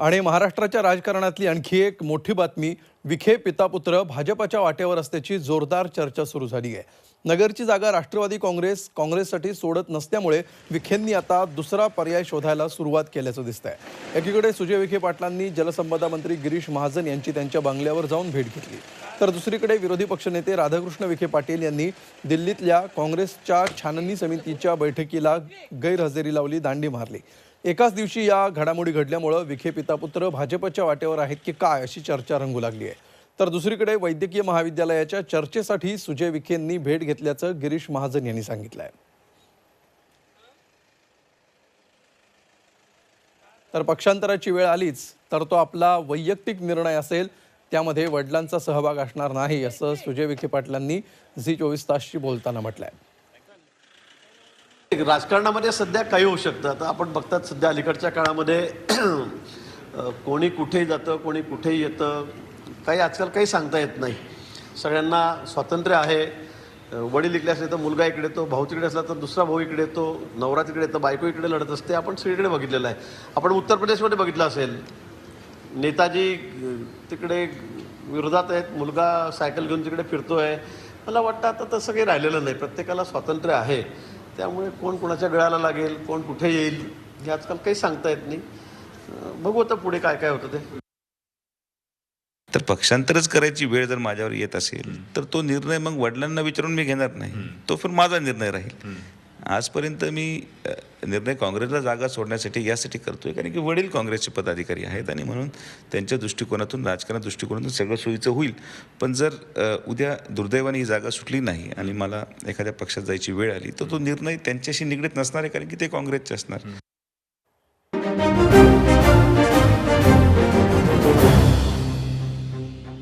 आणि महाराष्ट्राच्या राजकारणातली आणखी एक मोठी बातमी विखे पितापुत्र भाजपाच्या वाटेवर असल्याची जोरदार चर्चा सुरू झाली आहे. नगरची जागा राष्ट्रवादी काँग्रेस काँग्रेससाठी सोडत नसल्यामुळे विखेंनी आता दुसरा पर्याय शोधायला सुरुवात केल्याचं दिसतंय. एकीकडे सुजय विखे पाटलांनी जलसंपदा मंत्री गिरीश महाजन यांची त्यांच्या बंगल्यावर जाऊन भेट घेतली. तर दुसरीकडे विरोधी पक्षनेते राधाकृष्ण विखे पाटील यांनी दिल्लीतल्या काँग्रेसच्या छाननी समितीच्या बैठकीला गैरहजेरी लावली दांडी मारली. एकाच दिवशी या घडामोडी घडल्यामुळं विखे पितापुत्र भाजपच्या वाटेवर आहेत की काय अशी चर्चा रंगू लागली आहे. तर दुसरीकडे वैद्यकीय महाविद्यालयाच्या चर्चेसाठी सुजय विखेंनी भेट घेतल्याचं गिरीश महाजन यांनी सांगितलं आहे तर पक्षांतराची वेळ आलीच तर तो आपला वैयक्तिक निर्णय असेल त्यामध्ये वडिलांचा सहभाग असणार नाही असं सुजय विखे पाटलांनी झी चोवीस तासशी बोलताना म्हटलंय. राजकारणामध्ये सध्या काही होऊ शकतं. आता आपण बघतात सध्या अलीकडच्या काळामध्ये कोणी कुठेही जातं कोणी कुठेही येतं काही आजकाल काही सांगता येत नाही. सगळ्यांना स्वातंत्र्य आहे. वडील इकडे असले तर मुलगा इकडे येतो भाऊ तिकडे असला तर दुसरा भाऊ इकडे येतो नवरा तिकडे येतं बायको इकडे लढत असते. आपण सगळीकडे बघितलेलं आहे. आपण उत्तर प्रदेशमध्ये बघितलं असेल. नेताजी तिकडे विरोधात आहेत. मुलगा सायकल घेऊन तिकडे फिरतो आहे मला वाटतं आता तसं काही राहिलेलं नाही. प्रत्येकाला स्वातंत्र्य आहे. त्यामुळे कोण कोणाच्या गळ्याला लागेल कोण कुठे येईल हे आजकाल काही सांगता येत नाही. बघू आता पुढे काय काय होतं ते. तर पक्षांतरच करायची वेळ जर माझ्यावर येत असेल तर तो निर्णय मग वडिलांना विचारून मी घेणार नाही. तो पण माझा निर्णय राहील. आजपर्यंत मी निर्णय काँग्रेसला जागा सोडण्यासाठी यासाठी करतोय कारण की वडील काँग्रेसचे पदाधिकारी आहेत आणि म्हणून त्यांच्या दृष्टिकोनातून राजकारण दृष्टिकोनातून सगळं सोयीचं होईल. पण जर उद्या दुर्दैवाने ही जागा सुटली नाही आणि मला एखाद्या पक्षात जायची वेळ आली तर तो निर्णय त्यांच्याशी निगडीत नसणार आहे कारण की ते काँग्रेसचे असणार.